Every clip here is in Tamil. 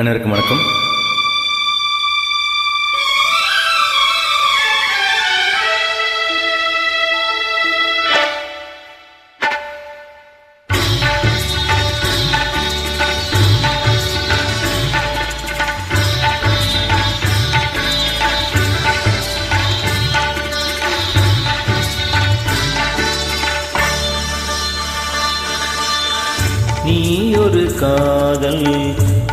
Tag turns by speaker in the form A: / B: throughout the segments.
A: அனைவருக்கும் வணக்கம். நீ ஒரு காதல்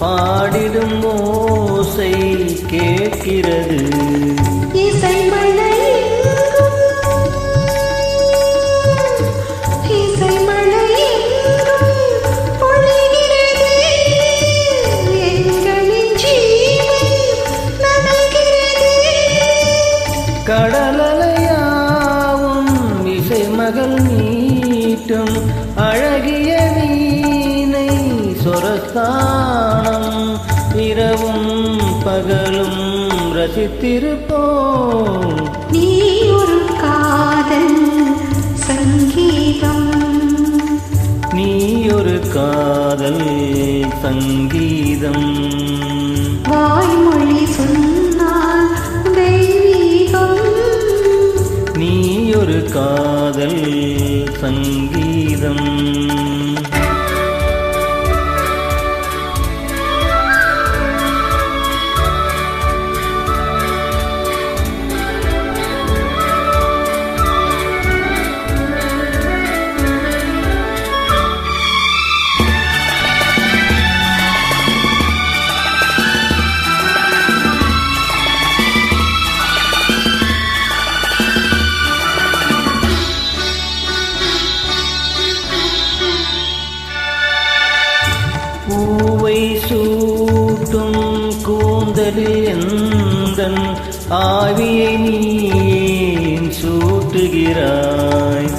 A: பாடிடும் ஓசை கேட்கிறது. கடலலையாவும் இசை மகள் நீட்டும் அழகிய வீணை சொரஸ்தானம் இரவும் பகலும் ரசித்திருப்போம்.
B: நீ ஒரு காதல் சங்கீதம்.
A: நீ ஒரு காதல் சங்கீதம்.
B: வாய்மொழி சொன்னால் தெய்வீகம்.
A: நீ ஒரு காதல் சங்கீதம். சூட்டும் கூந்தலில் எந்தன் ஆவியை நீ சூட்டுகிறாய்?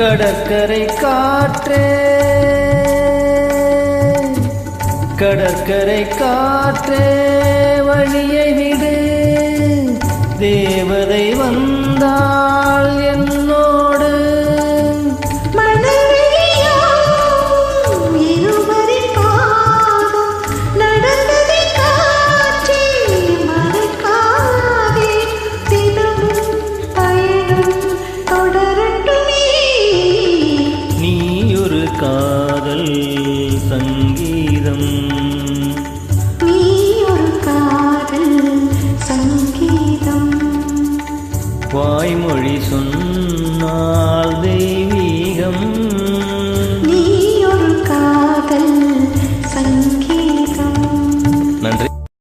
A: கடற்கரை காற்றே கடற்கரை காற்றே வழியை விடு. தேவதை